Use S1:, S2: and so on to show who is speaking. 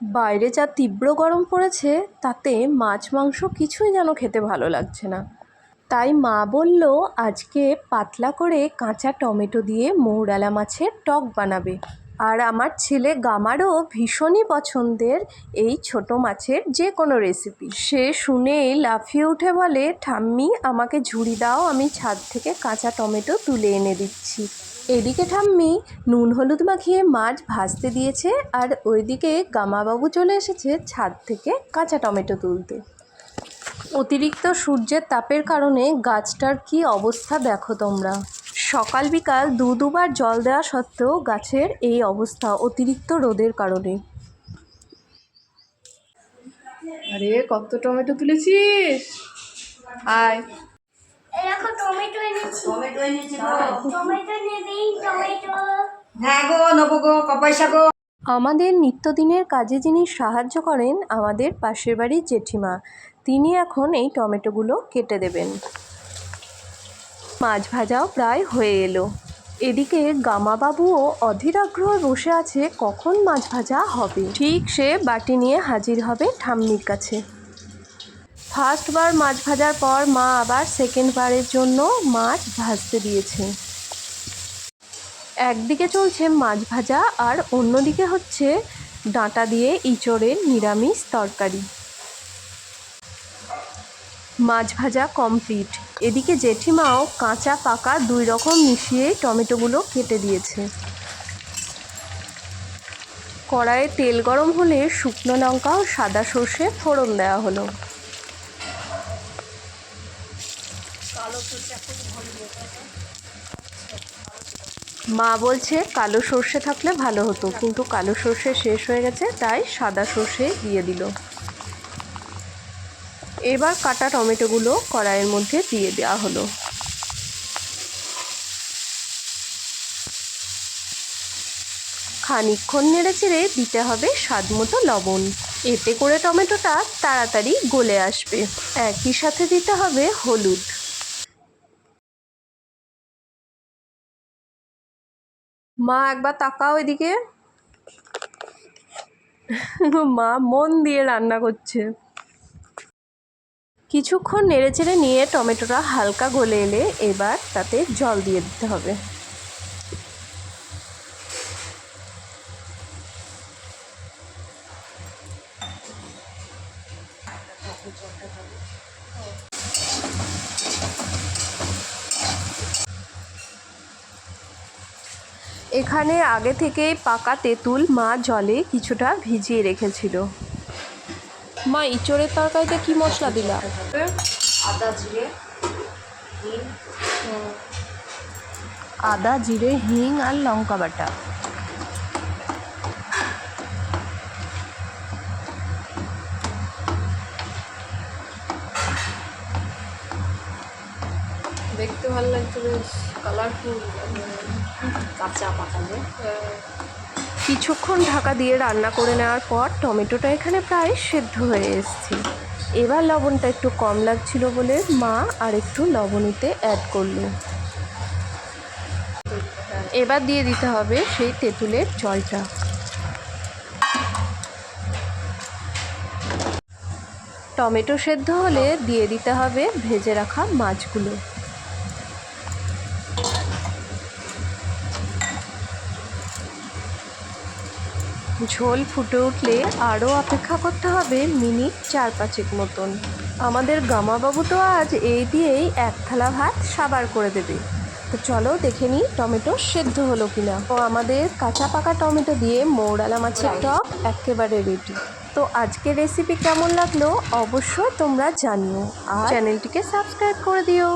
S1: বাইরে যা তীব্র গরম পড়েছে, তাতে মাছ, মাংস কিছুই যেন খেতে ভালো লাগছে না। তাই মা বলল, আজকে পাতলা করে কাঁচা টমেটো দিয়ে মৌরালা মাছের টক বানাবে। আর আমার ছেলে গামারও ভীষণই পছন্দের এই ছোট মাছের যে কোনো রেসিপি সে শুনেই লাফিয়ে উঠে বলে, ঠাম্মি, আমাকে ঝুড়ি দাও, আমি ছাদ থেকে কাঁচা টমেটো তুলে এনে দিচ্ছি। এদিকে ঠাম্মি নুন হলুদ মাখিয়ে মাছ ভাজতে দিয়েছে আর ওইদিকে গামাবাবু চলে এসেছে ছাদ থেকে কাঁচা টমেটো তুলতে। অতিরিক্ত সূর্যের তাপের কারণে গাছটার কি অবস্থা দেখো তোমরা। সকাল বিকাল দু দুবার জল দেওয়া সত্ত্বেও গাছের এই অবস্থা অতিরিক্ত রোদের কারণে।
S2: আরে, কত টমেটো তুলেছিস? আয়।
S3: এই দেখো টমেটো এনেছি।
S4: টমেটো এনেছি
S3: টমেটো নেবেই টমেটো।
S4: হ্যাঁ গো নেব গো পয়সা গো।
S1: আমাদের নিত্যদিনের কাজে যিনি সাহায্য করেন আমাদের পাশের বাড়ির জেঠিমা তিনি এখন এই টমেটোগুলো কেটে দেবেন। মাছ ভাজাও প্রায় হয়ে এলো। এদিকে গামাবাবুও অধীর আগ্রহে বসে আছে কখন মাছ ভাজা হবে। ঠিক সে বাটি নিয়ে হাজির হবে ঠাম্মির কাছে। ফার্স্টবার মাছ ভাজার পর মা আবার সেকেন্ড বারের জন্য মাছ ভাজতে দিয়েছে। একদিকে চলছে মাছ ভাজা আর অন্যদিকে হচ্ছে ডাঁটা দিয়ে ইঁচড়ের নিরামিষ তরকারি। মাছ ভাজা কমপ্লিট। এদিকে জেঠিমাও কাঁচা পাকা দুই রকম মিশিয়ে টমেটোগুলো কেটে দিয়েছে। কড়াইয়ে তেল গরম হলে শুকনো লঙ্কা ও সাদা সর্ষে ফোড়ন দেওয়া হলো। মা বলছে কালো সর্ষে থাকলে ভালো হতো, কিন্তু কালো সর্ষে শেষ হয়ে গেছে, তাই সাদা সর্ষে দিয়ে দিল। এবার কাটা টমেটোগুলো কড়াইয়ের মধ্যে দিয়ে দেওয়া হলো। খানিকক্ষণ নেড়ে চেড়ে দিতে হবে স্বাদ মতো লবণ। এতে করে টমেটোটা তাড়াতাড়ি গলে আসবে। একই সাথে দিতে হবে হলুদ। মা, একবার তাকাও এদিকে। মা মন দিয়ে রান্না করছে। কিছুক্ষণ নেড়ে চেড়ে নিয়ে টমেটোটা হালকা গলে এলে এবার তাতে জল দিয়ে দিতে হবে। এখানে আগে থেকেই পাকা তেঁতুল মা জলে কিছুটা ভিজিয়ে রেখেছিল। মা ইঁচড়ের তরকারিতে কি মশলা দিলা
S4: আদা জিরে হিং।
S1: আদা জিরে হিং আর লঙ্কা বাটা।
S2: দেখতে ভালো লাগছে বেশ কালারফুল
S4: কাঁচা পাকা যে
S1: কিছুক্ষণ ঢাকা দিয়ে রান্না করে নেওয়ার পর টমেটোটা এখানে প্রায় সেদ্ধ হয়ে এসছে। এবার লবণটা একটু কম লাগছিল বলে মা আর একটু লবণীতে অ্যাড করল। এবার দিয়ে দিতে হবে সেই তেঁতুলের জলটা। টমেটো সেদ্ধ হলে দিয়ে দিতে হবে ভেজে রাখা মাছগুলো। ঝোল ফুটে উঠলে আরও অপেক্ষা করতে হবে মিনিট চার পাঁচেক মতন। আমাদের গামাবাবু তো আজ এই দিয়েই এক থালা ভাত সাবার করে দেবে। তো চলো দেখে নিই টমেটো সেদ্ধ হলো কিনা। ও আমাদের কাঁচা পাকা টমেটো দিয়ে মৌরালা মাছের টক একেবারে রেডি তো আজকের রেসিপি কেমন লাগল অবশ্যই তোমরা জানিও। আর চ্যানেলটিকে সাবস্ক্রাইব করে দিও।